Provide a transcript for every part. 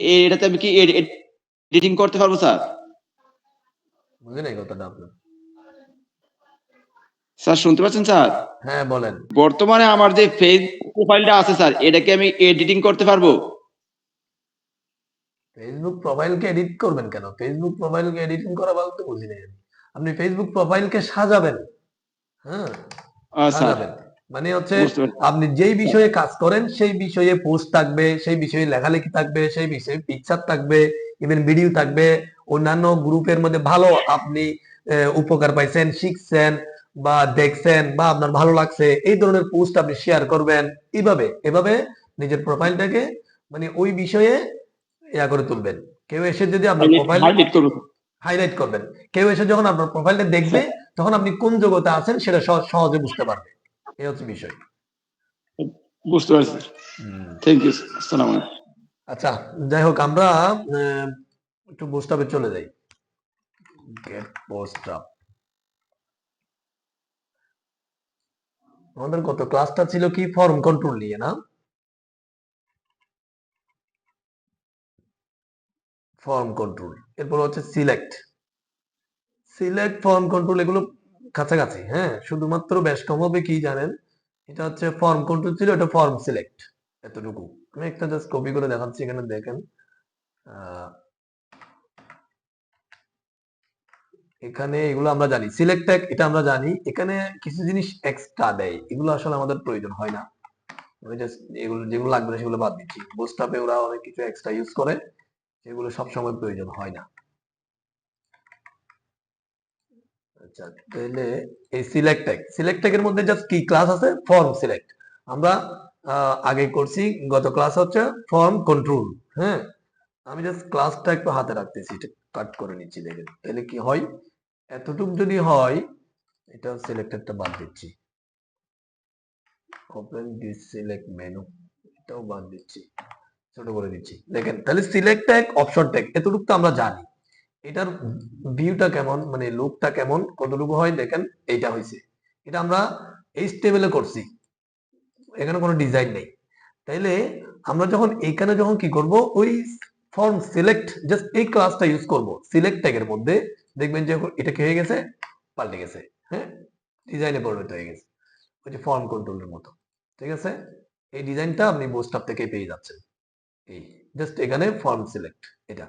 এটাতে আমি কি এডিটিং করতে পারব স্যার? বুঝে নাই কথাটা আপনার স্যার শুনতে পাচ্ছেন স্যার? হ্যাঁ বলেন। বর্তমানে আমার যে ফেসবুক প্রোফাইলটা আছে স্যার এটাকে আমি এডিটিং করতে পারব? ফেসবুক প্রোফাইলকে এডিট করবেন কেন? ফেসবুক প্রোফাইলকে এডিটিং করা বলতে বুঝি নাই আমি। আপনি ফেসবুক প্রোফাইলকে সাজাবেন। হ্যাঁ সাজাবেন। মানে হচ্ছে আপনি যেই বিষয়ে কাজ করেন সেই বিষয়ে পোস্ট থাকবে সেই বিষয়ে লেখালেখি থাকবে সেই বিষয়ে পিকচার থাকবে ইভেন ভিডিও থাকবে। অন্যান্য গ্রুপের মধ্যে ভালো আপনি উপকার পাইছেন শিখছেন বা দেখছেন বা আপনার ভালো লাগছে এই ধরনের পোস্ট আপনি শেয়ার করবেন। এইভাবে এভাবে নিজের প্রোফাইলটাকে মানে ওই বিষয়ে ইয়া করে তুলবেন। কেউ এসে যদি আপনার প্রোফাইল হাইলাইট করবেন। কেউ এসে যখন আপনার প্রোফাইলটা দেখবে তখন আপনি কোন জগতে আছেন সেটা সহ- সহজে বুঝতে পারবে। এই হচ্ছে বিষয়। বুঝতে পারছি। থ্যাংক ইউ আসসালামু আচ্ছা যাই হোক আমরা একটু পোস্ট আপে চলে যাই। গেট পোস্ট আপ আমাদের কত ক্লাসটা ছিল কি? ফর্ম কন্ট্রোল নিয়ে না? ফর্ম কন্ট্রোল এরপর হচ্ছে সিলেক্ট সিলেক্ট ফর্ম কন্ট্রোল এগুলো কাছাকাছি হ্যাঁ? শুধুমাত্র বেশ কম হবে কি জানেন? এটা হচ্ছে ফর্ম কন্ট্রোল ছিল? এটা ফর্ম সিলেক্ট এতটুকু। আমি একটা জাস্ট কপি করে দেখাচ্ছি, এখানে দেখেন। এখানে এগুলো আমরা জানি। সিলেক্ট ট্যাগ এটা আমরা জানি। এখানে কিছু জিনিস এক্সট্রা দেয়। এগুলো আসলে আমাদের প্রয়োজন, হয় না? আমি জাস্ট এগুলো যেগুলো লাগবে না সেগুলো বাদ দিচ্ছি। বুস্টাপে ওরা অনেক কিছু এক্সট্রা ইউজ করে সেগুলো সবসময় প্রয়োজন, হয় না। আচ্ছা তাহলে এই সিলেক্ট ট্যাগ সিলেক্ট ট্যাগের মধ্যে জাস্ট কি ক্লাস আছে? ফর্ম সিলেক্ট আমরা আগে করছি, গত ক্লাস হচ্ছে ফর্ম কন্ট্রোল হ্যাঁ? আমি জাস্ট ক্লাসটা একটু হাতে রাখতেছি কাট করে নিচ্ছি তাহলে কি হয়? এতটুক যদি হয়, এটা সিলেক্টেডটা বাদ দিচ্ছি। ওপেন দিস সিলেক্ট মেনু এটাও বাদ দিচ্ছি, ছোট করে দিচ্ছি। দেখেন তাহলে সিলেক্ট ট্যাগ অপশন ট্যাগ এতটুকু তো আমরা জানি। এটার ভিউটা কেমন? মানে লুকটা কেমন? কতটুকু হয়? দেখেন, এইটা হয়েছে এটা আমরা এই টেবিলে করছি। এখানে কোনো ডিজাইন নেই। তাইলে আমরা যখন এখানে যখন কি করব? ওই ফর্ম সিলেক্ট জাস্ট এই ক্লাসটা ইউজ করব। সিলেক্ট ট্যাগের মধ্যে দেখবেন যে এটা কি হয়ে গেছে? পাল্টে গেছে। হ্যাঁ? ডিজাইনে পরিণত হয়ে গেছে। ওই যে ফর্ম কন্ট্রোলের মতো। ঠিক আছে? এই ডিজাইনটা আপনি বোস্টাপ থেকে পেয়ে যাচ্ছেন। এই জাস্ট এখানে ফর্ম সিলেক্ট এটা।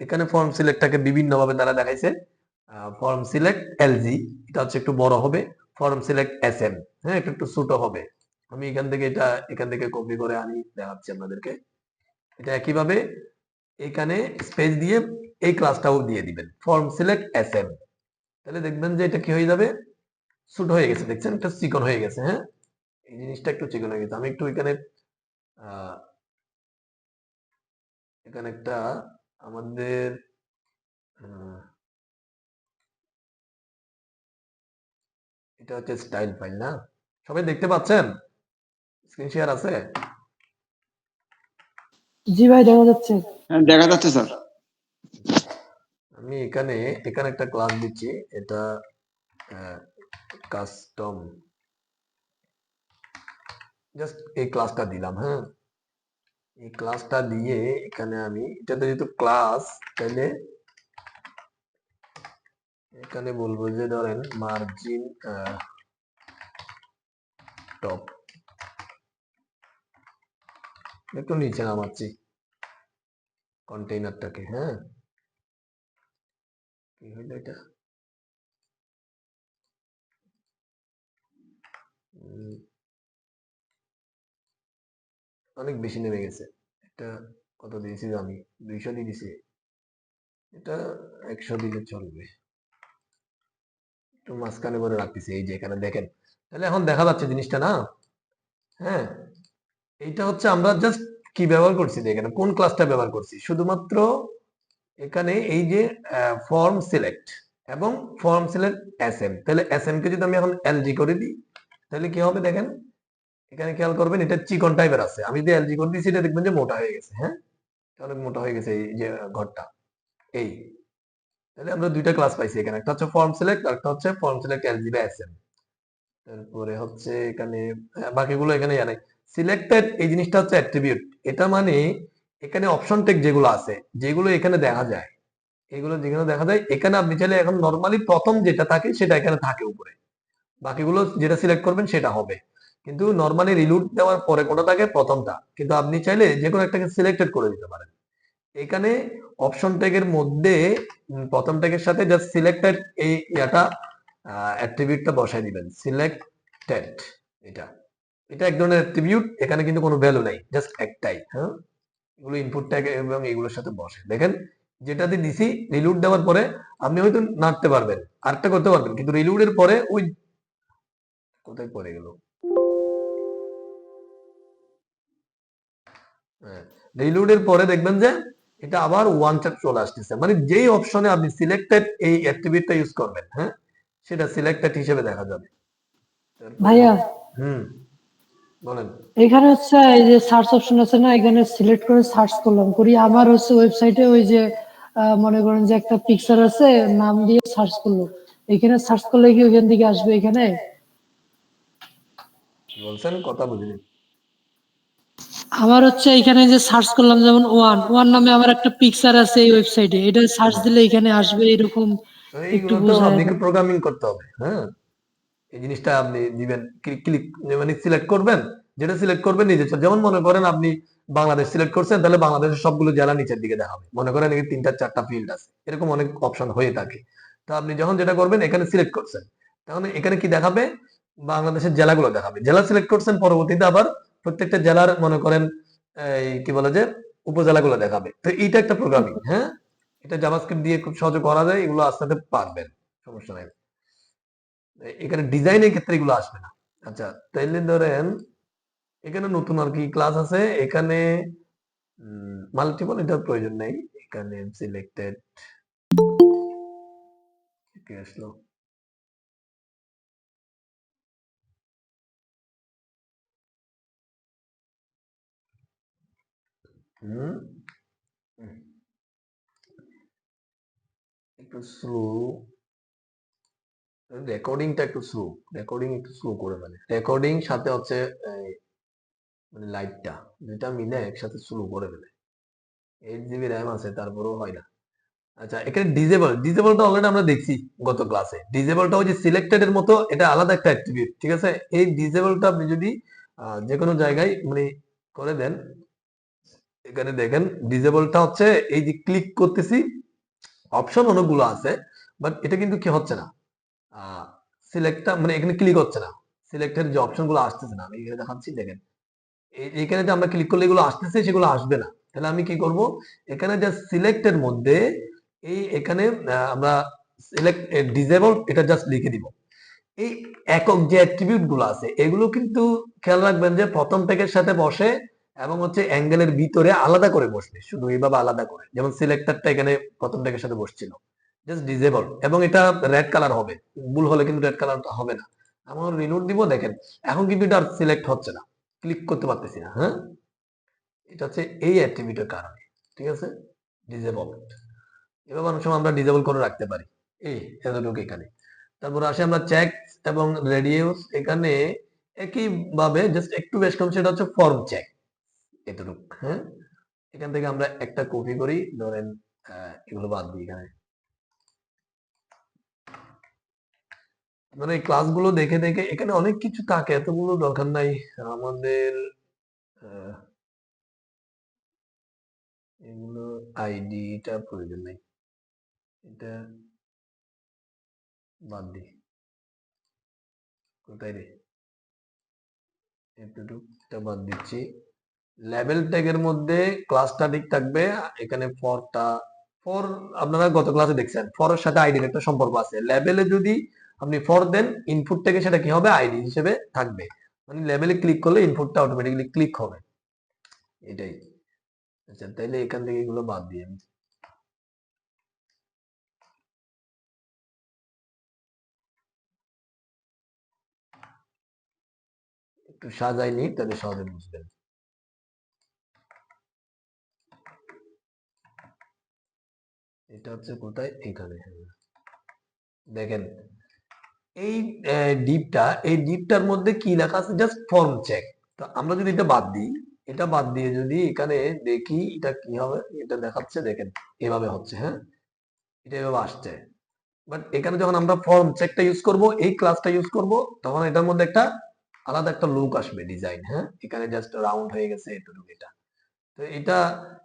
এখানে ফর্ম সিলেক্টটাকে বিভিন্ন ভাবে তারা দেখাইছে। ফর্ম সিলেক্ট এলজি এটা হচ্ছে একটু বড় হবে। ফর্ম সিলেক্ট এস এম হ্যাঁ এটা একটু ছোট হবে। আমি এখান থেকে এটা, এখান থেকে কপি করে আনি, দেখাচ্ছি আপনাদেরকে। এটা একইভাবে এখানে স্পেস দিয়ে এই ক্লাসটাও দিয়ে দিবেন। ফর্ম সিলেক্ট এস এম তাহলে দেখবেন যে এটা কি হয়ে যাবে? ছোট হয়ে গেছে, দেখছেন? একটা চিকন হয়ে গেছে হ্যাঁ? এই জিনিসটা একটু চিকন হয়ে গেছে। আমি একটু এখানে এখানে একটা আমাদের এটা হচ্ছে স্টাইল ফাইল না? সবাই দেখতে পাচ্ছেন? স্ক্রিন শেয়ার আছে? জি ভাই দেখা যাচ্ছে। হ্যাঁ দেখা যাচ্ছে স্যার। আমি এখানে এখানে একটা ক্লাস দিচ্ছি। এটা কাস্টম জাস্ট এই ক্লাসটা দিলাম হ্যাঁ? এই ক্লাসটা দিয়ে এখানে আমি, এটাতে যেহেতু ক্লাস তাহলে এখানে বলব যে ধরেন মার্জিন টপ একটু নিচে নামাচ্ছি কন্টেইনারটাকে হ্যাঁ? কি হইল এটা? অনেক বেশি নেমে গেছে। এটা কত দিয়েছি আমি দুইশো দিয়ে দিছি এটা একশো দিলে চলবে। একটু মাঝখানে করে রাখতেছি, এই যে এখানে দেখেন। তাহলে এখন দেখা যাচ্ছে জিনিসটা না? হ্যাঁ? এইটা হচ্ছে আমরা জাস্ট কি ব্যবহার করছি এখানে কোন ক্লাসটা ব্যবহার করছি? শুধুমাত্র এখানে এই যে ফর্ম সিলেক্ট এবং ফর্ম সিলেক্ট এস এম তাহলে এস এম কে যদি আমি এখন এলজি করে দিই, তাহলে কি হবে দেখেন? এখানে খেয়াল করবেন এটা চিকন টাইপের আছে। আমি যদি এলজি করে দিচ্ছি এটা দেখবেন যে মোটা হয়ে গেছে হ্যাঁ? অনেক মোটা হয়ে গেছে এই যে ঘরটা। এই। তাহলে আমরা দুইটা ক্লাস পাইছি এখানে। একটা হচ্ছে ফর্ম সিলেক্ট আর একটা হচ্ছে ফর্ম সিলেক্ট এলজি বা এস এম তারপরে হচ্ছে এখানে বাকিগুলো এখানে জানাই। সিলেক্টেড এই জিনিসটা হচ্ছে অ্যাট্রিবিউট এটা মানে এখানে অপশন টেক যেগুলো আছে, যেগুলো এখানে দেখা যায়। এগুলো যেখানে দেখা যায়, এখানে আপনি চাইলে এখন নর্মালি প্রথম যেটা থাকে, সেটা এখানে থাকে উপরে। বাকিগুলো যেটা সিলেক্ট করবেন, সেটা হবে। কিন্তু নর্মালি রিলুট দেওয়ার পরে কোনটা থাকে? প্রথমটা। কিন্তু আপনি চাইলে যে কোনো একটাকে সিলেক্টেড করে দিতে পারেন। এখানে অপশন ট্যাগের মধ্যে প্রথম ট্যাগের সাথে জাস্ট সিলেক্টেড এই ইয়াটা অ্যাট্রিবিউটটা বসাই দিবেন। সিলেক্টেড এটা। এটা এক ধরনের অ্যাট্রিবিউট এখানে কিন্তু কোনো ভ্যালু নাই। জাস্ট একটাই হ্যাঁ? এগুলো ইনপুট ট্যাগ এবং এগুলোর সাথে বসে। দেখেন যেটাতে দিছি রিলুট দেওয়ার পরে আপনি হয়তো নাড়তে পারবেন। আরেকটা করতে পারবেন, কিন্তু রিলুটের পরে, ওই কোথায় পড়ে গেল? রিলুডের পরে দেখবেন যে এটা আবার ওয়ান চার্ট চলে আসতেছে। মানে যেই অপশনে আপনি সিলেক্টেড এই অ্যাট্রিবিউটটা ইউজ করবেন হ্যাঁ সেটা সিলেক্টেড হিসেবে দেখা যাবে। ভাইয়া হুম বলেন। এখানে হচ্ছে এই যে সার্চ অপশন আছে না এখানে সিলেক্ট করে সার্চ করলাম। করি আমার হচ্ছে ওয়েবসাইটে ওই যে মনে করেন যে একটা পিকচার আছে নাম দিয়ে সার্চ করল। এখানে সার্চ করলে কি ওইখান থেকে আসবে এখানে? বলছেন? কথা বুঝিনি। আমার হচ্ছে এখানে যে সার্চ করলাম যেমন ওয়ান ওয়ান নামে আমার একটা পিকচার আছে এই ওয়েবসাইটে এটা সার্চ দিলে এখানে আসবে এরকম একটু আপনাকে প্রোগ্রামিং করতে হবে হ্যাঁ? এই জিনিসটা আপনি দিবেন ক্লিক মানে সিলেক্ট করবেন যেটা সিলেক্ট করবেন নিজে। যেমন মনে করেন আপনি বাংলাদেশ সিলেক্ট করছেন তাহলে বাংলাদেশের সবগুলো জেলা নিচের দিকে দেখাবে। মনে করেন এখানে তিনটা চারটা ফিল্ড আছে। এরকম অনেক অপশন হয়ে থাকে। তো আপনি যখন যেটা করবেন এখানে সিলেক্ট করছেন। তখন এখানে কি দেখাবে? বাংলাদেশের জেলাগুলো দেখাবে। জেলা সিলেক্ট করছেন পরবর্তীতে আবার প্রত্যেকটা জেলার মনে করেন, এই কি বলে যে, উপজেলাগুলো দেখাবে। তো এইটা একটা প্রোগ্রামিং হ্যাঁ? এটা জাভাস্ক্রিপ্ট দিয়ে খুব সহজে করা যায়, এগুলো আস্তে আস্তে পারবেন, সমস্যা নাই। এখানে ডিজাইনের ক্ষেত্রে এগুলো আসবে না। আচ্ছা তাইলে ধরেন, এখানে নতুন আর কি ক্লাস আছে, এখানে মাল্টিপল এটার প্রয়োজন নেই। এখানে সিলেক্টেড আসলো? একটু স্লো রেকর্ডিংটা একটু স্লো রেকর্ডিং একটু স্লো করে রেকর্ডিং সাথে হচ্ছে মানে লাইটটা মিলে একসাথে স্লো করে ফেলে। এইট জিবি র্যাম আছে, তারপরেও হয় না আচ্ছা এখানে ডিজেবল, ডিজেবলটা অলরেডি আমরা দেখছি, গত ক্লাসে ডিজেবলটা যে সিলেক্টেড এর মতো এটা আলাদা একটা ঠিক আছে এই ডিজেবলটা আপনি যদি যে কোনো জায়গায় মানে করে দেন এখানে দেখেন ডিজেবলটা হচ্ছে, এই যে ক্লিক করতেছি অপশন অনেকগুলো আছে বাট এটা কিন্তু কি হচ্ছে না। সিলেক্টটা মানে এখানে ক্লিক হচ্ছে না। সিলেক্টের যে অপশনগুলো আসতেছে না, আমি এখানে দেখাচ্ছি, দেখেন। এইখানে যে আমরা ক্লিক করলে এগুলো আসতেছে, সেগুলো আসবে না। তাহলে আমি কি করব? এখানে যে সিলেক্টের মধ্যে, এই এখানে আমরা সিলেক্ট ডিজেবল এটা জাস্ট লিখে দিব। এই একক যে অ্যাট্রিবিউটগুলো আছে, এগুলো কিন্তু খেয়াল রাখবেন যে প্রথম ট্যাগের সাথে বসে এবং হচ্ছে অ্যাঙ্গেলের ভিতরে আলাদা করে বসবে শুধু এইভাবে আলাদা করে। যেমন সিলেক্টরটা এখানে প্রথম ট্যাগের সাথে বসছিল। জাস্ট ডিজেবল এবং এটা রেড কালার হবে। ভুল হলে কিন্তু রেড কালারটা হবে না। আমার রিলোড দিব, দেখেন। এখন কিন্তু এটা আর সিলেক্ট হচ্ছে না। ক্লিক করতে পারতেছি না হ্যাঁ? এটা হচ্ছে এই অ্যাট্রিবিউটের কারণে। ঠিক আছে? ডিজেবল এভাবে অনেক সময় আমরা ডিজেবল করে রাখতে পারি। এই এতটুকু এখানে। তারপর আসে আমরা চেক এবং রেডিউস এখানে একইভাবে জাস্ট একটু বেশ কম, সেটা হচ্ছে ফর্ম চেক এতটুকু হ্যাঁ? এখান থেকে আমরা একটা কপি করি, ধরেন এগুলো বাদ দিই এখানে। মানে ক্লাসগুলো দেখে দেখে এখানে অনেক কিছু থাকে, এতগুলো দরকার নাই। আমাদের এগুলো আইডিটা প্রয়োজন নেই। এটা বাদ দিই। কোথায় রে? এতটুকুটা বাদ দিচ্ছি। লেভেল ট্যাগের মধ্যে ক্লাসটা ঠিক থাকবে, এখানে ফরটা ফর আপনারা গত ক্লাসে দেখছেন ফরের সাথে আইডির একটা সম্পর্ক আছে। লেভেলে যদি আপনি ফর দেন ইনপুট থেকে সেটা কি হবে? আইডি হিসেবে থাকবে। মানে লেভেলে ক্লিক করলে ইনপুটটা অটোমেটিক্যালি ক্লিক হবে। এটাই। আচ্ছা তাইলে এখান থেকে এগুলো বাদ দিয়ে আমি একটু সাজাই নিই তাহলে সহজে বুঝবেন। এটা হচ্ছে কোথায়? এখানে। দেখেন, এই ডিপটা, এই ডিপটার মধ্যে কি লেখা আছে? জাস্ট ফর্ম চেক তো আমরা যদি এটা বাদ দিই, এটা বাদ দিয়ে যদি এখানে দেখি এটা কি হবে, এটা দেখাচ্ছে, দেখেন, এভাবে হচ্ছে হ্যাঁ? এটা এভাবে আসছে। বাট এখানে যখন আমরা ফর্ম চেকটা ইউজ করব, এই ক্লাসটা ইউজ করব, তখন এটার মধ্যে একটা আলাদা একটা লুক আসবে ডিজাইন হ্যাঁ? এখানে জাস্ট রাউন্ড হয়ে গেছে এটুকু এটা। তো এটা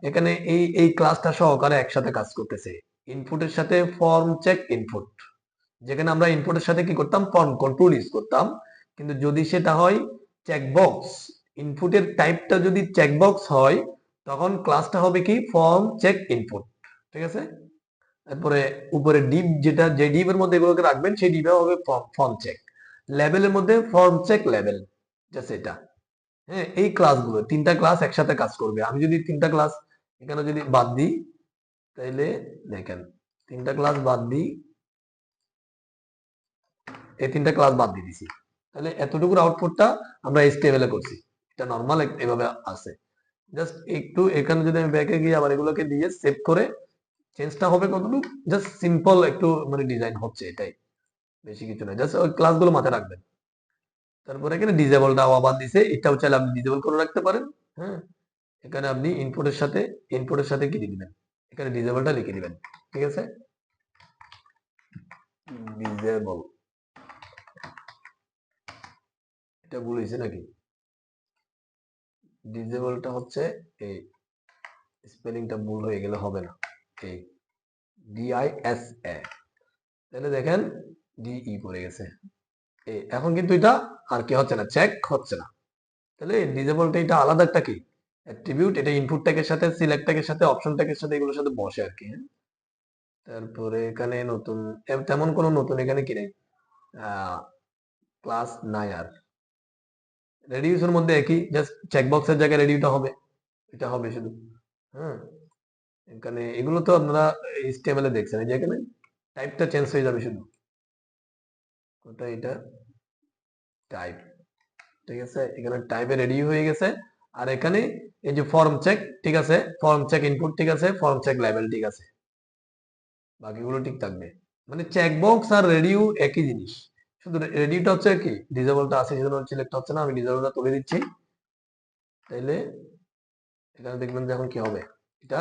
এখানে এই এই ক্লাসটা সহকারে একসাথে কাজ করতেছে। ইনপুটের সাথে ফর্ম চেক ইনপুট যেখানে আমরা ইনপুটের সাথে কি করতাম? ফর্ম কন্ট্রোল ইউজ করতাম। কিন্তু যদি সেটা হয় চেকবক্স ইনপুটের টাইপটা যদি চেকবক্স হয়, তখন ক্লাসটা হবে কি? ফর্ম চেক ইনপুট ঠিক আছে? তারপরে উপরে ডিপ যেটা, যে ডিপের মধ্যে এগুলোকে রাখবেন, সেই ডিপে হবে ফর্ম চেক লেভেলের মধ্যে ফর্ম চেক লেভেল জাস্ট এটা। হ্যাঁ এই ক্লাসগুলো তিনটা ক্লাস একসাথে কাজ করবে। আমি যদি তিনটা ক্লাস এখানে যদি বাদ দিই, তাইলে দেখেন, তিনটা ক্লাস বাদ দিই, এই তিনটা ক্লাস বাদ দিয়ে দিছি। তাহলে এতটুকুর আউটপুটটা আমরা এ করছি। এটা নর্মাল এভাবে আছে। জাস্ট একটু এখানে যদি আমি ব্যাকে গিয়ে আবার এগুলোকে দিয়ে সেভ করে চেঞ্জটা হবে কতটুকু? জাস্ট সিম্পল একটু মানে ডিজাইন হচ্ছে এটাই। বেশি কিছু না জাস্ট ওই ক্লাসগুলো মাথায় রাখবেন। তারপরে এখানে ডিজেবলটা আবার দিছে, এটাও চাইলে আপনি ডিজেবল করে রাখতে পারেন হ্যাঁ? এখানে আপনি ইনপুটের সাথে ইনপুটের সাথে কি দিবেন? এখানে ডিজেবলটা লিখে দিবেন, ঠিক আছে? ডিজেবল এটা ভুল হয়েছে নাকি? ডিজেবলটা হচ্ছে এই স্পেলিংটা ভুল হয়ে গেলে হবে না এই ডিআইএস এ তাহলে দেখেন ডিই পড়ে গেছে। এখন কিন্তু এটা আর কি হচ্ছে না চেক হচ্ছে না। তাহলে ডিজেবলটা এটা আলাদা একটা কি? অ্যাট্রিবিউট, এটা ইনপুট ট্যাগের সাথে সিলেক্ট ট্যাগের সাথে অপশন ট্যাগের সাথে, এগুলোর সাথে বসে আর কি হ্যাঁ? তারপরে এখানে নতুন তেমন কোনো নতুন এখানে কি নেই? ক্লাস নাই আর। রেডিউসের মধ্যে একই জাস্ট চেকবক্সের জায়গায় রেডিউটা হবে, এটা হবে শুধু হ্যাঁ এখানে এগুলো তো আপনারা এ দেখছেন যে এখানে টাইপটা চেঞ্জ হয়ে যাবে শুধু। কোথায় এটা টাইপ ঠিক আছে? এখানে টাইপে রেডি হয়ে গেছে। আর এখানে এই যে ফর্ম চেক ঠিক আছে? ফর্ম চেক ইনপুট ঠিক আছে? ফর্ম চেক লেভেল ঠিক আছে? বাকিগুলো ঠিক থাকবে। মানে চেকবক্স আর রেডিউ একই জিনিস। শুধু রেডিউটা হচ্ছে কি? ডিজেবলটা আছে, সেজন্য সিলেক্ট হচ্ছে না। আমি ডিজেবলটা তুলে দিচ্ছি। তাইলে এখানে দেখবেন যে এখন কি হবে? এটা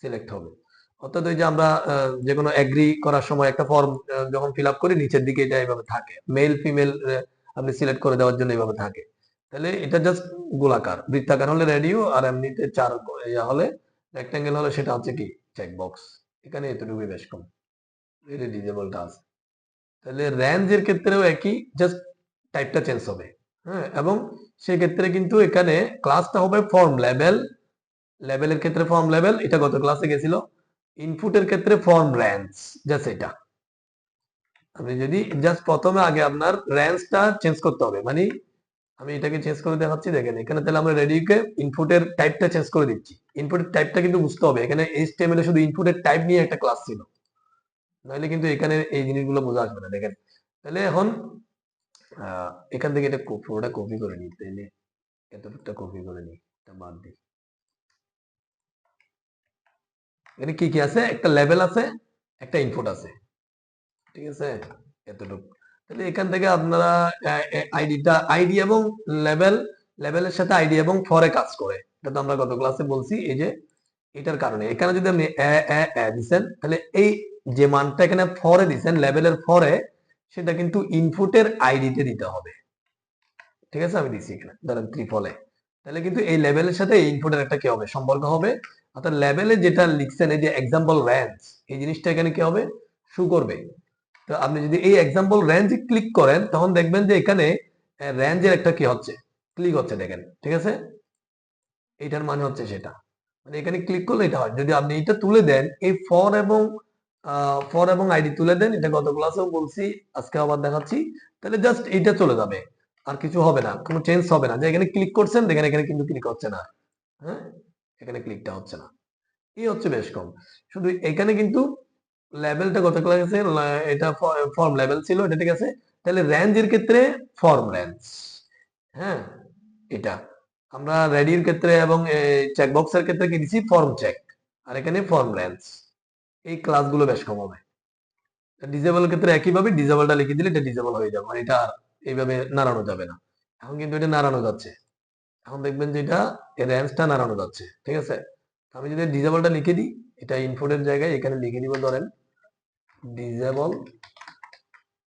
সিলেক্ট হবে। অর্থাৎ ওই যে আমরা যে কোনো এগ্রি করার সময় একটা ফর্ম যখন ফিল আপ করি, নিচের দিকে এটা এইভাবে থাকে। মেল ফিমেল আপনি সিলেক্ট করে দেওয়ার জন্য এইভাবে থাকে। তাহলে এটা জাস্ট গোলাকার। বৃত্তাকার হলে রেডিও আর এমনিতে চার ইয়া হলে রেক্টাঙ্গেল হলে সেটা হচ্ছে কি? চেকবক্স এখানে এতটুকুই বেশ কম। এটা ডিজেবলটা আছে। তাহলে রেঞ্জের ক্ষেত্রেও একই জাস্ট টাইপটা চেঞ্জ হবে। হ্যাঁ এবং সেক্ষেত্রে কিন্তু এখানে ক্লাসটা হবে ফর্ম লেভেল লেভেলের ক্ষেত্রে ফর্ম লেভেল এটা গত ক্লাসে গেছিল। ইনপুটের ক্ষেত্রে ফর্ম রেঞ্জ জাস্ট এটা। আপনি যদি জাস্ট প্রথমে আগে আপনার রেঞ্জটা চেঞ্জ করতে হবে মানে আমি এটাকে চেঞ্জ করে দেখাচ্ছি, দেখেন, এখানে তাহলে আমরা রেডিকে ইনপুটের টাইপটা চেঞ্জ করে দিচ্ছি। ইনপুটের টাইপটা কিন্তু বুঝতে হবে, এখানে এইচটিএমএল এ শুধু ইনপুটের টাইপ নিয়ে একটা ক্লাস ছিল। নাহলে কিন্তু এখানে এই জিনিসগুলো বোঝা আসবে না, দেখেন। তাহলে এখন এখান থেকে এটা পুরোটা কপি করে নিই তাইলে এতটুকটা কপি করে নিই, এটা বাদ দিই। এখানে কি কি আছে? একটা লেভেল আছে, একটা ইনপুট আছে। ঠিক আছে? এতটুকু। তাহলে এখান থেকে আপনারা আইডিটা আইডি এবং লেভেল লেভেলের সাথে আইডি এবং ফরে কাজ করে। এটা তো আমরা গত ক্লাসে বলছি, এই যে এটার কারণে। এখানে যদি আপনি এ এ এ দিছেন, তাহলে এই যে মানটা এখানে ফরে দিছেন লেভেলের ফরে সেটা কিন্তু ইনপুটের আইডিতে দিতে হবে। ঠিক আছে? আমি দিছি এখানে। ধরেন ত্রিফলে। তাহলে কিন্তু এই লেভেলের সাথে ইনপুটের একটা কি হবে? সম্পর্ক হবে। অর্থাৎ লেভেলে যেটা লিখছেন, এই যে এক্সাম্পল রেঞ্জ এই জিনিসটা এখানে কি হবে? শু করবে। তো আপনি যদি এই এক্সাম্পল রেঞ্জে ক্লিক করেন, তখন দেখবেন যে এখানে রেঞ্জের একটা কি হচ্ছে? ক্লিক হচ্ছে দেখেন, ঠিক আছে? এইটার মানে হচ্ছে সেটা। মানে এখানে ক্লিক করলে এটা হয়। যদি আপনি এটা তুলে দেন, এই ফর এবং ফর এবং আইডি তুলে দেন, এটা গত ক্লাসেও বলছি, আজকে আবার দেখাচ্ছি, তাহলে জাস্ট এইটা চলে যাবে। আর কিছু হবে না, কোনো চেঞ্জ হবে না। যে এখানে ক্লিক করছেন, দেখেন এখানে কিন্তু ক্লিক হচ্ছে না। হ্যাঁ? এখানে ক্লিকটা হচ্ছে না। এই হচ্ছে বেশ কম। শুধু এখানে কিন্তু লেভেলটা গত ক্লাসে এটা ফর্ম লেভেল ছিল, এটা ঠিক আছে। তাহলে রেঞ্জের ক্ষেত্রে ফর্ম রেঞ্জ হ্যাঁ? এটা। আমরা রেডির ক্ষেত্রে এবং চেকবক্সের ক্ষেত্রে কি দিছি? ফর্ম চেক আর এখানে ফর্ম রেঞ্জ এই ক্লাসগুলো বেশ কম হবে। ডিজেবল ক্ষেত্রে একইভাবে ডিজেবলটা লিখে দিলে এটা ডিজেবল হয়ে যাবে। মানে এটা এইভাবে নাড়ানো যাবে না। এখন কিন্তু এটা নাড়ানো যাচ্ছে। এখন দেখবেন যে এটা এর রেঞ্জটা নাড়ানো যাচ্ছে, ঠিক আছে? আমি যদি ডিজেবলটা লিখে দিই, এটা ইনপুটের জায়গায় এখানে লিখে দিব ধরেন ডিজেবল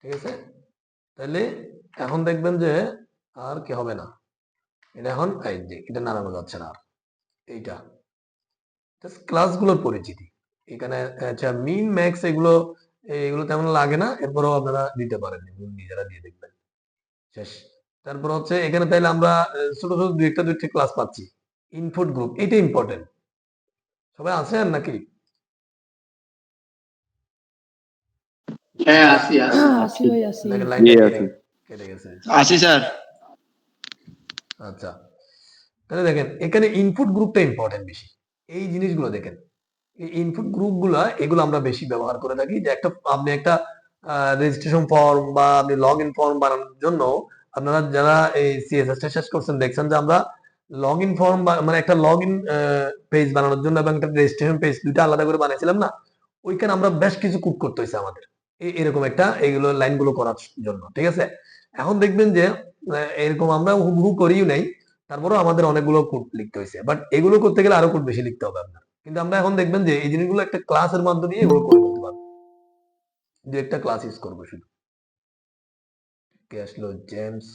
ঠিক আছে? তাহলে এখন দেখবেন যে আর কি হবে না। এটা এখন এটা নাড়ানো যাচ্ছে না। আর এইটা ক্লাসগুলোর পরিচিতি। এখানে আচ্ছা মিন ম্যাক্স এগুলো এগুলো তেমন লাগে না, এরপরেও আপনারা দিতে পারেন, নিজেরা দিয়ে দেখবেন। শেষ। তারপর হচ্ছে এখানে তাইলে আমরা ছোট ছোট দুই একটা দুইটা ক্লাস পাচ্ছি। ইনপুট গ্রুপ এটা ইম্পর্টেন্ট সবাই আছেন নাকি? হ্যাঁ আসি আসি আসি। কেটে গেছে। স্যার। আচ্ছা। তাহলে দেখেন এখানে ইনপুট গ্রুপটা ইম্পর্টেন্ট বেশি। এই জিনিসগুলো দেখেন এই ইনপুট গ্রুপগুলো এগুলো আমরা বেশি ব্যবহার করে থাকি যে একটা আপনি একটা রেজিস্ট্রেশন ফর্ম বা আপনি লগ ইন ফর্ম বানানোর জন্য আপনারা যারা এই সিএসএস টা শেষ করছেন, দেখছেন যে আমরা লগ ইন ফর্ম মানে একটা লগ ইন পেজ বানানোর জন্য এবং একটা রেজিস্ট্রেশন পেজ দুইটা আলাদা করে বানিয়েছিলাম না, ওইখানে আমরা বেশ কিছু কুক করতে হয়েছে আমাদের। এরকম একটা এইগুলো লাইনগুলো করার জন্য, ঠিক আছে? এখন দেখবেন যে এরকম আমরা হুবহু করিও নাই, তারপরেও আমাদের অনেকগুলো কোড লিখতে হয়েছে বাট এগুলো করতে গেলে আরও কোড বেশি লিখতে হবে আপনার। কিন্তু আমরা এখন দেখবেন যে, এই জিনিসগুলো একটা ক্লাসের মাধ্যমে এগুলো করে ফেলতে পারব। দু একটা ক্লাস ইউজ করব শুধু। কে আসলো জেমস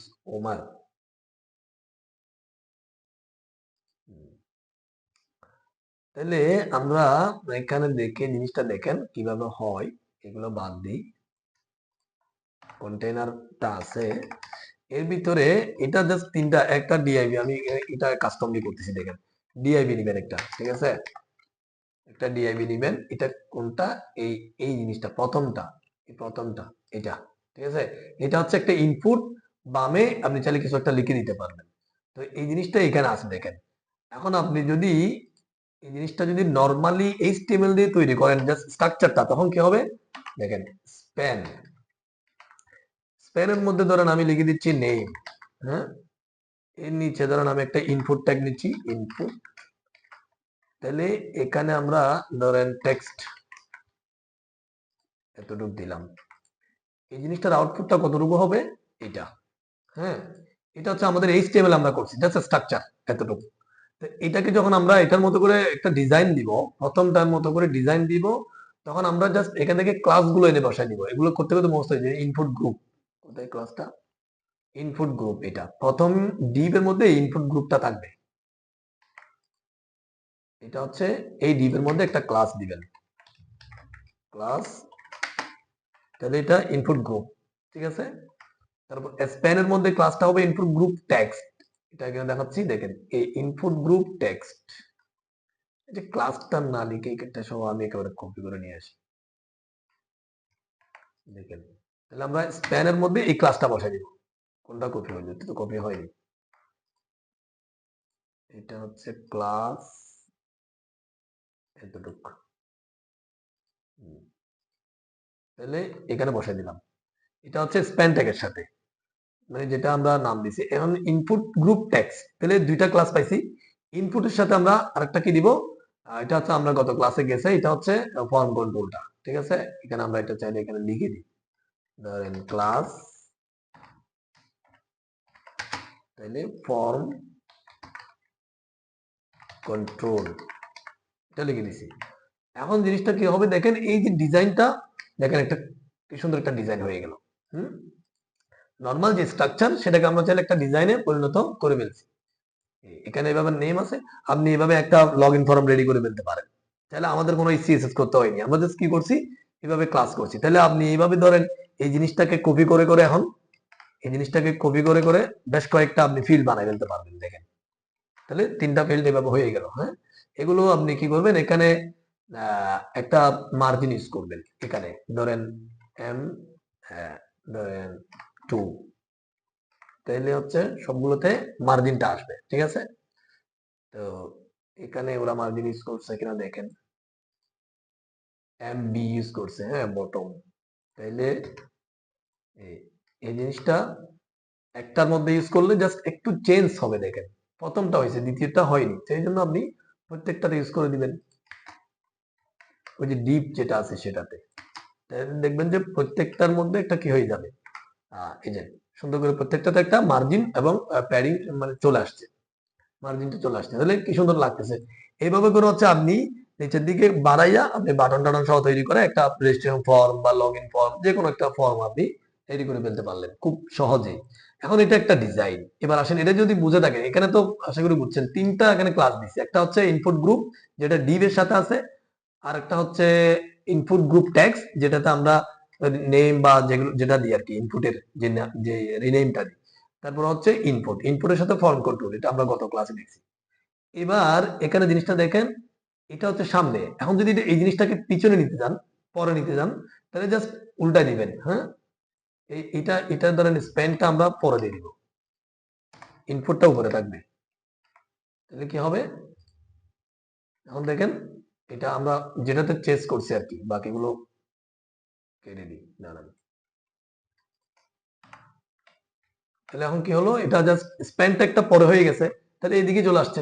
হুম। তাহলে আমরা এখানে দেখে জিনিসটা দেখেন কীভাবে হয় এগুলো বাদ দিই কন্টেনারটা আছে এর ভিতরে এটা জাস্ট তিনটা একটা ডিআইবি আমি এটা কাস্টমলি করতেছি দেখেন ডিআইবি নিবেন একটা ঠিক আছে একটা ডিআইবি নেবেন এটা কোনটা এই এই জিনিসটা প্রথমটা এই প্রথমটা এটা ঠিক আছে? এটা হচ্ছে একটা ইনপুট বামে আপনি চাইলে কিছু একটা লিখে দিতে পারবেন। তো এই জিনিসটা এখানে আছে দেখেন। এখন আপনি যদি এই জিনিসটা যদি নর্মালি এইচটিএমএল দিয়ে তৈরি করেন জাস্ট স্ট্রাকচারটা তখন কি হবে? দেখেন স্প্যান স্প্যানের মধ্যে ধরেন আমি লিখে দিচ্ছি নেম হ্যাঁ? এর নিচে ধরেন আমি একটা ইনপুট ট্যাগ নিচ্ছি ইনপুট তাহলে এখানে আমরা ধরেন টেক্সট এতটুকু দিলাম। এই জিনিসটার আউটপুটটা কতটুকু হবে? এটা। হ্যাঁ? এটা হচ্ছে আমাদের এইচটিএমএল আমরা করছি। জাস্ট স্ট্রাকচার এতটুকু। এটাকে যখন আমরা এটার মতো করে একটা ডিজাইন দিব, প্রথমটার মতো করে ডিজাইন দিব, তখন আমরা জাস্ট এখান থেকে ক্লাসগুলো এনে বসাই দিব এগুলো করতে করতে মস্ত যায় ইনপুট গ্রুপ কোথায় ক্লাসটা ইনপুট গ্রুপ এটা। প্রথম ডিপ এর মধ্যে ইনপুট গ্রুপটা থাকবে। এটা হচ্ছে এই ডিপ এর মধ্যে একটা ক্লাস দিবেন। ক্লাস তাহলে এটা ইনপুট গ্রুপ ঠিক আছে? তারপর স্প্যান এর মধ্যে ক্লাসটা হবে ইনপুট গ্রুপ টেক্সট এটা এখানে দেখাচ্ছি, দেখেন, এই ইনপুট গ্রুপ টেক্সট যে ক্লাসটা না লিখে এটা সব আমি একেবারে কপি করে নিয়ে আসি। দেখেন, তাহলে আমরা স্প্যানের মধ্যে এই ক্লাসটা বসাই দিব। কোনটা কপি হয়ে যেত তো কপি হয়নি। এটা হচ্ছে ক্লাস এতটুক। হুম। তাহলে এখানে বসাই দিলাম। এটা হচ্ছে স্প্যান ট্যাগের সাথে। মানে যেটা আমরা নাম দিছি, এখন ইনপুট গ্রুপ ট্যাক্স তাহলে দুইটা ক্লাস পাইছি। ইনপুটের সাথে আমরা আরেকটা কি দিব? এটা হচ্ছে আমরা গত ক্লাসে গেছে, এটা হচ্ছে ফর্ম কন্ট্রোলটা ঠিক আছে? এখানে আমরা এটা চাইলে এখানে লিখে দিই। ধরেন ক্লাস তাহলে ফর্ম কন্ট্রোল এটা লিখে দিছি। এখন জিনিসটা কি হবে? দেখেন এই যে ডিজাইনটা দেখেন একটা কি সুন্দর একটা ডিজাইন হয়ে গেল, হুম? নর্মাল যে স্ট্রাকচার সেটাকে আমরা চাইলে একটা ডিজাইনে পরিণত করে ফেলছি। এখানে এভাবে নেম আছে, আপনি এভাবে একটা লগ ইন ফর্ম রেডি করে ফেলতে পারেন। তাহলে আমাদের কোনো সিএসএস করতে হয়নি, আমরা জাস্ট কি করছি? এভাবে ক্লাস করছি। তাহলে আপনি এইভাবে ধরেন এই জিনিসটাকে কপি করে করে এখন, এই জিনিসটাকে কপি করে করে বেশ কয়েকটা আপনি ফিল্ড বানাই ফেলতে পারবেন, দেখেন। তাহলে তিনটা ফিল্ড এভাবে হয়ে গেল হ্যাঁ? এগুলো আপনি কি করবেন, এখানে একটা মার্জিন ইউজ করবেন এখানে। ধরেন এম ধরেন টু তাহলে হচ্ছে সবগুলোতে মার্জিনটা আসবে, ঠিক আছে? তো এখানে ওরা মার্জিন ইউজ করছে কিনা দেখেন। এম বি ইউজ করছে হ্যাঁ বটম তাইলে এই জিনিসটা একটার মধ্যে ইউজ করলে জাস্ট একটু চেঞ্জ হবে দেখেন। প্রথমটা হয়েছে, দ্বিতীয়টা হয়নি। সেই জন্য আপনি প্রত্যেকটাতে ইউজ করে দিবেন। ওই যে ডিপ যেটা আছে সেটাতে। দেখবেন যে প্রত্যেকটার মধ্যে একটা কি হয়ে যাবে? এই যে সুন্দর করে প্রত্যেকটাতে একটা মার্জিন এবং প্যাডিং মানে চলে আসছে। মার্জিনটা চলে আসছে। তাহলে কি সুন্দর লাগতেছে? এইভাবে করে হচ্ছে আপনি নিচের দিকে বাড়াইয়া আপনি বাটন টাটন সহ তৈরি করে একটা রেজিস্ট্রেশন ফর্ম বা লগ ইন ফর্ম যে কোনো একটা ফর্ম আপনি তৈরি করে ফেলতে পারলেন খুব সহজেই। এখন এটা একটা ডিজাইন এবার আসেন, এটা যদি বুঝে থাকেন, এখানে তো আশা করি বুঝছেন, তিনটা এখানে ক্লাস দিচ্ছে একটা হচ্ছে ইনপুট গ্রুপ যেটা ডিভ এর সাথে আছে আর একটা হচ্ছে ইনপুট গ্রুপ ট্যাক্স যেটাতে আমরা নেম বা যেটা দিই আর কি ইনপুটের যে যে রিনেমটা দিই। তারপর হচ্ছে ইনপুট ইনপুটের সাথে ফর্ম কন্ট্রোল এটা আমরা গত ক্লাসে দেখছি। এবার এখানে জিনিসটা দেখেন, এটা হচ্ছে সামনে। এখন যদি এই জিনিসটাকে পিছনে নিতে যান, পরে নিতে যান, তাহলে জাস্ট উল্টা দিবেন হ্যাঁ? এটা এটা ধরেন স্পেনটা আমরা পরে দিয়ে দিব। ইনপুটটা উপরে থাকবে। তাহলে কি হবে? এখন দেখেন এটা আমরা যেটাতে চেস করছি আর কি, বাকিগুলো কেটে দিই, দাঁড়ান। তাহলে এখন কি হলো? এটা জাস্ট স্প্যান ট্যাগটা পরে হয়ে গেছে, তাহলে এইদিকে চলে আসছে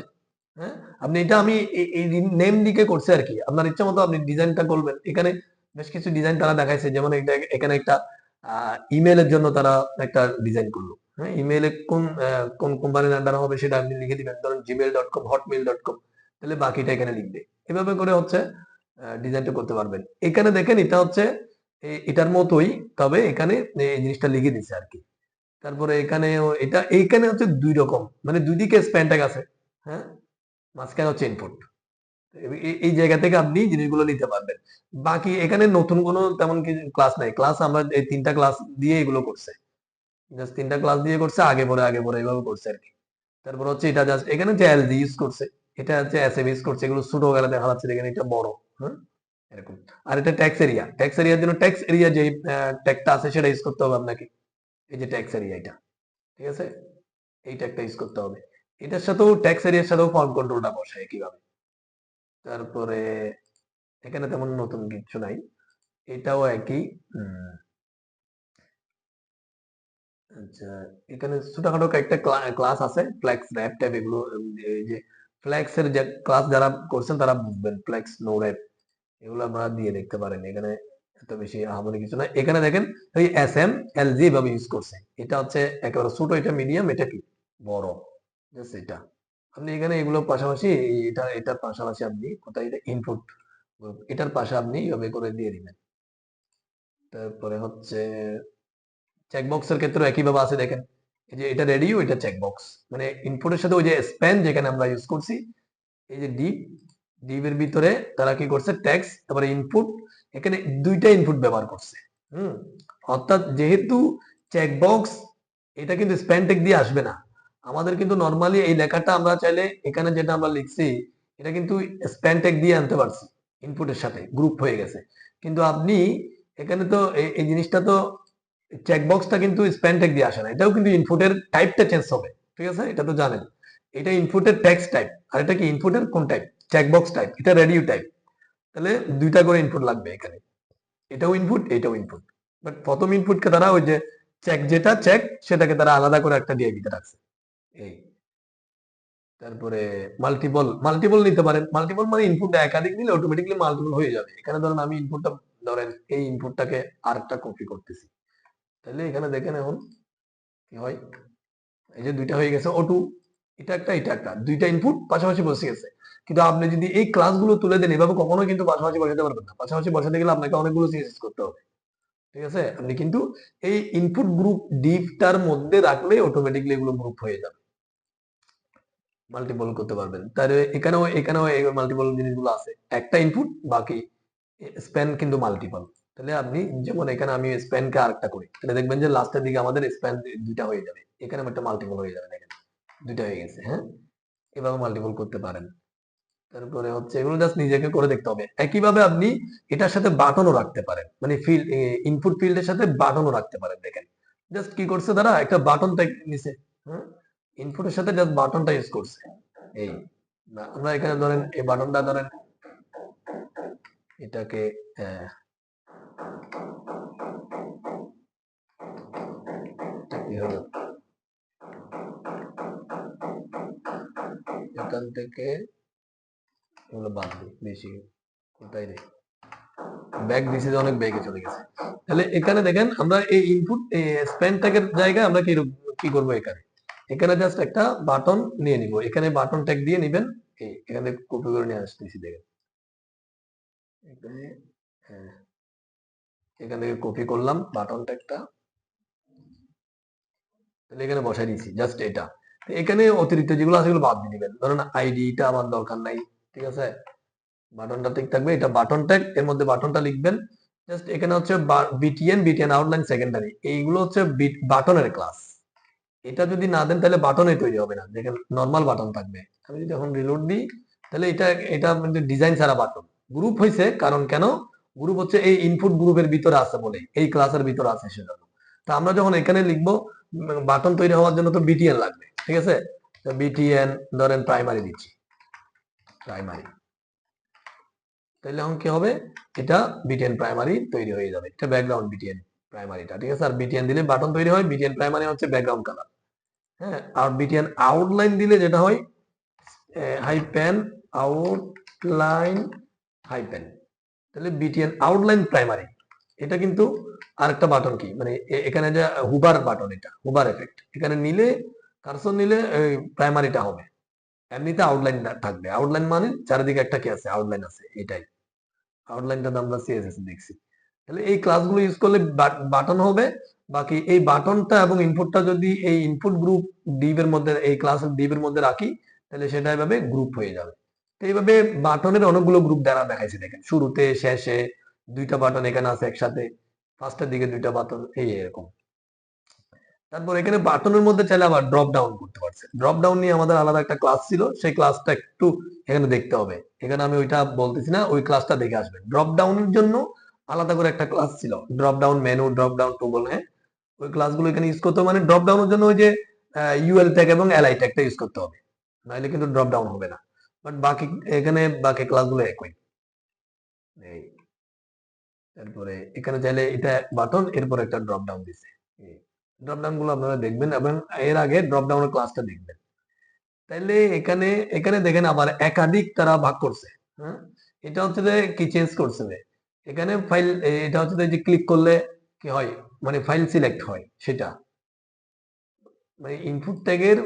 হ্যাঁ? আপনি এটা আমি এই- নেম দিকে আর কি। আপনার ইচ্ছা মতো আপনি ডিজাইনটা করবেন। এখানে বেশ কিছু ডিজাইন তারা দেখাইছে, যেমন এটা এখানে একটা ইমেলের জন্য তারা একটা ডিজাইন করল হ্যাঁ? ইমেলে কোন কোন কোম্পানির আন্ডার হবে সেটা আপনি লিখে দিবেন। ধরুন Gmail dot com Hotmail dot com তাহলে বাকিটা এখানে লিখবে। এভাবে করে হচ্ছে ডিজাইনটা করতে পারবেন। এখানে দেখেন এটা হচ্ছে এটার মতোই, তবে এখানে এই জিনিসটা লিখে দিছে আর কি তারপরে এখানে এটা, এইখানে হচ্ছে দুই রকম মানে দুই দিকে স্প্যান ট্যাগ আছে হ্যাঁ? মাঝখানে হচ্ছে ইনপুট এই জায়গা থেকে আপনি জিনিসগুলো নিতে পারবেন। বাকি এখানে নতুন কোনো তেমন কিছু ক্লাস নাই। ক্লাস আমরা এই তিনটা ক্লাস দিয়ে এগুলো করছে। জাস্ট তিনটা ক্লাস দিয়ে করছে, আগে পরে আগে পরে এইভাবে করছে আর কি তারপর হচ্ছে এটা জাস্ট এখানে যে এলজি ইউজ করছে। এটা হচ্ছে ইউজ করছে, এগুলো ছোট গেলে দেখা যাচ্ছে এখানে এটা বড় হ্যাঁ এরকম। আর এটা ট্যাক্স এরিয়া ট্যাক্স এরিয়ার জন্য ট্যাক্স এরিয়া যে ট্যাগটা আছে, সেটা ইউজ করতে হবে আপনাকে। এই যে ট্যাক্স এরিয়া এটা, ঠিক আছে? এই ট্যাগটা ইউজ করতে হবে। এটার সাথেও ট্যাক্স এরিয়ার সাথেও ফর্ম কন্ট্রোলটা বসায় কীভাবে তারপরে, এখানে তেমন নতুন কিছু নাই। এটাও একই আচ্ছা এখানে ছোটখাটো কয়েকটা ক্লাস আছে ফ্লেক্স র্যাপ ট্যাপ এগুলো এই যে ফ্লেক্স এর যে ক্লাস যারা করছেন তারা বুঝবেন। ফ্লেক্স নো র্যাপ এগুলো আপনারা দিয়ে দেখতে পারেন। এখানে এত বেশি আহামরি কিছু না এখানে দেখেন ওই এস এম এল জি ভাবে ইউজ করছে। এটা হচ্ছে একেবারে ছোট, এটা মিডিয়াম এটা কি? বড়। জাস্ট এটা। আপনি এখানে এগুলো পাশাপাশি এই- এটা, এটার পাশাপাশি আপনি কোথায় এটা ইনপুট এটার পাশে আপনি এভাবে করে দিয়ে দিবেন। তারপরে হচ্ছে চেকবক্সের ক্ষেত্রে একইভাবে আছে দেখেন। এই যে এটা রেডিও এটা চেকবক্স মানে ইনপুটের সাথে ওই যে স্প্যান যেখানে আমরা ইউজ করছি, এই যে ডিপ ডিপের ভিতরে তারা কি করছে? ট্যাক্স তারপরে ইনপুট এখানে দুইটা ইনপুট ব্যবহার করছে। হুম? অর্থাৎ যেহেতু চেকবক্স এটা কিন্তু স্প্যান টেক দিয়ে আসবে না। আমাদের কিন্তু নর্মালি এই লেখাটা আমরা চাইলে এখানে যেটা আমরা লিখছি, এটা কিন্তু স্প্যান টেক দিয়ে আনতে পারছি ইনপুটের সাথে গ্রুপ হয়ে গেছে। কিন্তু আপনি এখানে তো এই জিনিসটা তো চেকবক্সটা কিন্তু স্প্যান টেক দিয়ে আসে না। এটাও কিন্তু ইনপুটের টাইপটা চেঞ্জ হবে, ঠিক আছে? এটা তো জানেন। এটা ইনপুটের টেক্সট টাইপ আর এটা কি ইনপুটের কোন টাইপ চেকবক্স টাইপ এটা রেডিও টাইপ তাহলে দুইটা করে ইনপুট লাগবে এখানে। এটাও ইনপুট এটাও ইনপুট বাট প্রথম ইনপুটকে তারা ওই যে চেক যেটা চেক সেটাকে তারা আলাদা করে একটা ডিআইবিতে রাখছে। এই। তারপরে মাল্টিপল মাল্টিপল নিতে পারেন। মাল্টিপল মানে ইনপুট একাধিক নিলে অটোমেটিকলি মাল্টিপল হয়ে যাবে। এখানে ধরেন আমি ইনপুটটা ধরেন এই ইনপুটটাকে আরেকটা কপি করতেছি। তাহলে এখানে দেখেন এখন কি হয়? এই যে দুইটা হয়ে গেছে ওটু এটা একটা এটা একটা, দুইটা ইনপুট পাশাপাশি বসে গেছে। কিন্তু আপনি যদি এই ক্লাসগুলো তুলে দেন, এভাবে কখনো কিন্তু পাশাপাশি বসাতে পারবেন না। পাশাপাশি বসাতে গেলে আপনাকে অনেকগুলো সিএসএস করতে হবে। ঠিক আছে? আপনি কিন্তু এই ইনপুট গ্রুপ ডিপটার মধ্যে রাখলে অটোমেটিকলি এগুলো গ্রুপ হয়ে যাবে। মাল্টিপল করতে পারবেন। তার এখানেও এখানেও মাল্টিপল জিনিসগুলো আছে। একটা ইনপুট বাকি স্প্যান কিন্তু মাল্টিপল তাহলে আপনি যেমন এখানে আমি স্প্যানকে আরেকটা করি, তাহলে দেখবেন যে লাস্টের দিকে আমাদের স্প্যান দুইটা হয়ে যাবে। এখানে একটা মাল্টিপল হয়ে যাবে, দেখেন। দুইটা হয়ে গেছে হ্যাঁ? এভাবে মাল্টিপল করতে পারেন। তারপরে হচ্ছে এগুলো জাস্ট নিজেকে করে দেখতে হবে। একইভাবে আপনি এটার সাথে বাটনও রাখতে পারেন। মানে ফিল্ড ইনপুট ফিল্ডের সাথে বাটনও রাখতে পারেন, দেখেন। জাস্ট কি করছে তারা একটা বাটন নিছে হ্যাঁ? ইনপুটের সাথে জাস্ট বাটনটা ইউজ করছে। এই, আমরা এখানে ধরেন, এই বাটনটা ধরেন, এটাকে কি হলো এখান থেকে এগুলো বাদ দিই বেশি কোথায় রে ব্যাগ দিছে যে অনেক ব্যাগে চলে গেছে। তাহলে এখানে দেখেন আমরা এই ইনপুট স্প্যান ট্যাগের জায়গায় আমরা কি কি করব এখানে? এখানে জাস্ট একটা বাটন নিয়ে নিব। এখানে বাটন ট্যাগ দিয়ে নিবেন। এখানে কপি করে নিয়ে আসতেছি দেখেন। এখানে হ্যাঁ। এখান থেকে কপি করলাম বাটন ট্যাগটা তাহলে এখানে বসাই দিয়েছি জাস্ট এটা। এখানে অতিরিক্ত যেগুলো আছে বাদ দিয়ে দিবেন। ধরেন আইডিটা আমার দরকার নাই, ঠিক আছে? বাটনটা ঠিক থাকবে, এটা বাটন ট্যাগ এর মধ্যে বাটনটা লিখবেন। জাস্ট এখানে হচ্ছে বিটিএন বিটিএন আউটলাইন সেকেন্ডারি এইগুলো হচ্ছে বাটনের ক্লাস এটা যদি না দেন তাহলে বাটনে তৈরি হবে না, দেখেন নর্মাল বাটন থাকবে। আমি যদি এখন রিলোড দিই, তাহলে এটা এটা ডিজাইন ছাড়া বাটন গ্রুপ হয়েছে, কারণ কেন? গ্রুপ হচ্ছে এই ইনপুট গ্রুপের ভিতরে আছে বলে, এই ক্লাসের ভিতরে আছে সেজন্য। তো আমরা যখন এখানে লিখব বাটন তৈরি হওয়ার জন্য তো বিটিএন লাগবে, ঠিক আছে? বিটিএন ধরেন প্রাইমারি দিচ্ছি প্রাইমারি তাহলে এখন কি হবে? এটা বিটিএন প্রাইমারি তৈরি হয়ে যাবে, এটা ব্যাকগ্রাউন্ড বিটিএন প্রাইমারিটা ঠিক আছে? আর বিটিএন দিলে বাটন তৈরি হয় বিটিএন প্রাইমারি হচ্ছে ব্যাকগ্রাউন্ড কালার হ্যাঁ আর বিটিএন আউটলাইন দিলে যেটা হয় হাইপেন আউটলাইন হাইপেন তাহলে বিটিএন আউটলাইন প্রাইমারি এটা কিন্তু আরেকটা বাটন কি? মানে এখানে যে হুবার বাটন এটা, হুবার এফেক্ট এখানে নিলে কারসর নিলে প্রাইমারিটা হবে। এমনিতে আউটলাইন থাকবে। আউটলাইন মানে চারিদিকে একটা কি আছে? আউটলাইন আছে, এটাই। আউটলাইনটা আমরা সিএসএস দেখছি। তাহলে এই ক্লাসগুলো ইউজ করলে বাটন হবে। বাকি এই বাটনটা এবং ইনপুটটা যদি এই ইনপুট গ্রুপ ডিভ এর মধ্যে, এই ক্লাস ডিভ এর মধ্যে রাখি, তাহলে সেটা এভাবে গ্রুপ হয়ে যাবে। তো এইভাবে বাটনের অনেকগুলো গ্রুপ দ্বারা দেখাইছে, দেখেন। শুরুতে, শেষে, দুইটা বাটন এখানে আছে একসাথে, ফার্স্টের দিকে দুইটা বাটন এই এরকম। তারপর এখানে বাটনের মধ্যে চাইলে আবার ড্রপ ডাউন করতে পারছে। ড্রপ ডাউন নিয়ে আমাদের আলাদা একটা ক্লাস ছিল, সেই ক্লাসটা একটু এখানে দেখতে হবে। এখানে আমি ওইটা বলতেছি না, ওই ক্লাসটা দেখে আসবেন। ড্রপ ডাউনের জন্য আলাদা করে একটা ক্লাস ছিল। Drop down menu drop down টুবল হ্যাঁ? ওই ক্লাসগুলো এখানে ইউজ করতে হবে। মানে ড্রপ ডাউনের জন্য ওই যে ইউএল ট্যাগ এবং এলআই ট্যাগটা ইউজ করতে হবে। নাহলে কিন্তু ড্রপ ডাউন হবে না। বাট বাকি এখানে বাকি ক্লাসগুলো একই। তারপরে এখানে চাইলে এটা বাটন এরপর একটা ড্রপ ডাউন দিছে। ড্রপ ডাউনগুলো আপনারা দেখবেন এবং এর আগে ড্রপ ডাউনের ক্লাসটা দেখবেন। তাইলে এখানে এখানে দেখেন আবার একাধিক তারা ভাগ করছে হ্যাঁ? এটা হচ্ছে যে কি চেঞ্জ করছে যে, এখানে ফাইল এটা হচ্ছে যে ক্লিক করলে কি হয়? মানে ফাইল সিলেক্ট হয় সেটা। মানে ইনপুট ট্যাগের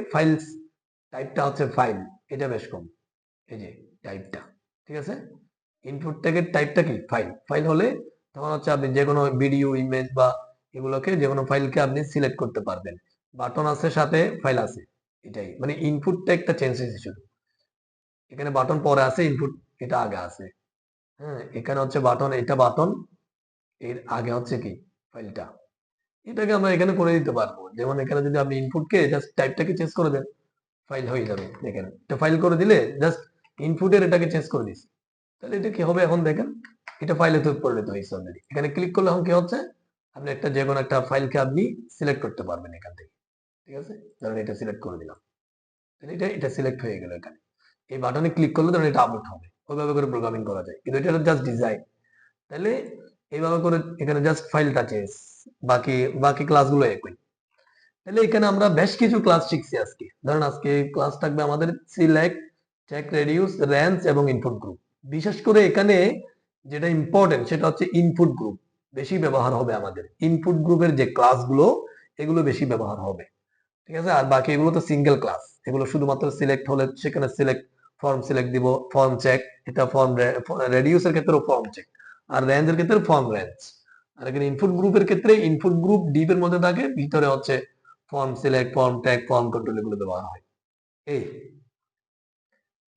টাইপটা হচ্ছে ফাইল এটা বেশ কম। এই যে টাইপটা ঠিক আছে? ইনপুট ট্যাগের টাইপটা কি? ফাইল ফাইল হলে তখন হচ্ছে আপনি যে কোনো ভিডিও ইমেজ বা এগুলোকে যে কোনো ফাইলকে আপনি সিলেক্ট করতে পারবেন। বাটন আছে সাথে ফাইল আছে। এটাই। মানে ইনপুট ট্যাগটা চেঞ্জ হয়েছে শুধু। এখানে বাটন পরে আছে ইনপুট এটা আগে আছে। হ্যাঁ এখানে হচ্ছে বাটন এটা বাটন এর আগে হচ্ছে কি? ফাইলটা এটাকে আমরা এখানে করে দিতে পারব। যেমন এখানে যদি আপনি ইনপুটকে জাস্ট টাইপটাকে চেঞ্জ করে দেন ফাইল হয়ে যাবে দেখেন এটা ফাইল করে দিলে জাস্ট ইনপুটের এটাকে চেঞ্জ করে দিস তাহলে এটা কি হবে এখন দেখেন, এটা ফাইলে তো পরিণত হয়েছে অলরেডি এখানে ক্লিক করলে এখন কি হচ্ছে? আপনি একটা যে কোনো একটা ফাইলকে আপনি সিলেক্ট করতে পারবেন এখান থেকে। ঠিক আছে? ধরেন এটা সিলেক্ট করে দিলাম। তাহলে এটা এটা সিলেক্ট হয়ে গেল এখানে। এই বাটনে ক্লিক করলে ধরেন এটা আপলোড হবে। ওইভাবে করে প্রোগ্রামিং করা যায়। কিন্তু এটা জাস্ট ডিজাইন তাহলে এইভাবে করে এখানে জাস্ট ফাইলটা চেঞ্জ বাকি বাকি ক্লাসগুলো একই। তাহলে এখানে আমরা বেশ কিছু ক্লাস শিখছি আজকে। ধরেন আজকে ক্লাস থাকবে আমাদের সিলেক্ট চেক রেডিউস রেঞ্জ এবং ইনপুট গ্রুপ বিশেষ করে এখানে যেটা ইম্পর্টেন্ট সেটা হচ্ছে ইনপুট গ্রুপ বেশি ব্যবহার হবে আমাদের। ইনপুট গ্রুপের যে ক্লাসগুলো এগুলো বেশি ব্যবহার হবে। ঠিক আছে? আর বাকি এগুলো তো সিঙ্গেল ক্লাস এগুলো শুধুমাত্র সিলেক্ট হলে সেখানে সিলেক্ট ফর্ম সিলেক্ট দিব ফর্ম চেক এটা ফর্ম রেডিউসের ক্ষেত্রেও ফর্ম চেক আর রেঞ্জের ক্ষেত্রে ফর্ম রেঞ্জ আর এখানে ইনপুট গ্রুপের ক্ষেত্রে ইনপুট গ্রুপ ডিপ এর মধ্যে থাকে, ভিতরে হচ্ছে form select form tag form control এগুলো ব্যবহার হয়। এই।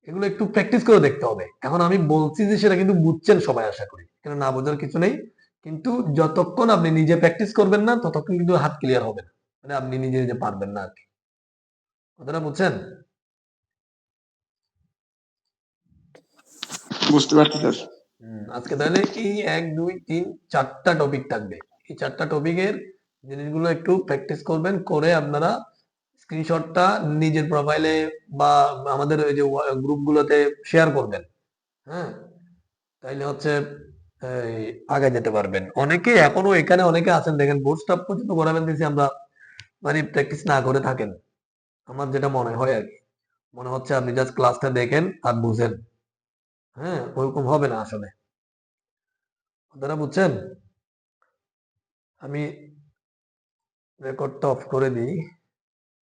এগুলো একটু প্র্যাকটিস করে দেখতে হবে। এখন আমি বলছি যে সেটা কিন্তু বুঝছেন সবাই আশা করি। এখানে না বোঝার কিছু নেই। কিন্তু যতক্ষণ আপনি নিজে প্র্যাকটিস করবেন না ততক্ষণ কিন্তু হাত ক্লিয়ার হবে না। মানে আপনি নিজে নিজে পারবেন না আর কি কথাটা বুঝছেন? বুঝতে পারছি স্যার। আজকে তাহলে এই এক দুই তিন চারটা টপিক থাকবে। এই চারটা টপিকের জিনিসগুলো একটু প্র্যাকটিস করবেন করে আপনারা স্ক্রিনশটটা নিজের প্রোফাইলে বা আমাদের ওই যে গ্রুপগুলোতে শেয়ার করবেন। হ্যাঁ? তাইলে হচ্ছে আগে যেতে পারবেন। অনেকে এখনও এখানে অনেকে আছেন, দেখেন বোর্ড স্টাফ পর্যন্ত করাবেন দিয়েছি আমরা মানে প্র্যাকটিস না করে থাকেন। আমার যেটা মনে হয় আর কি। মনে হচ্ছে আপনি জাস্ট ক্লাসটা দেখেন আর বুঝেন। হ্যাঁ? ওরকম হবে না আসলে। আপনারা বুঝছেন? আমি রেকর্ডটা অফ করে দিই।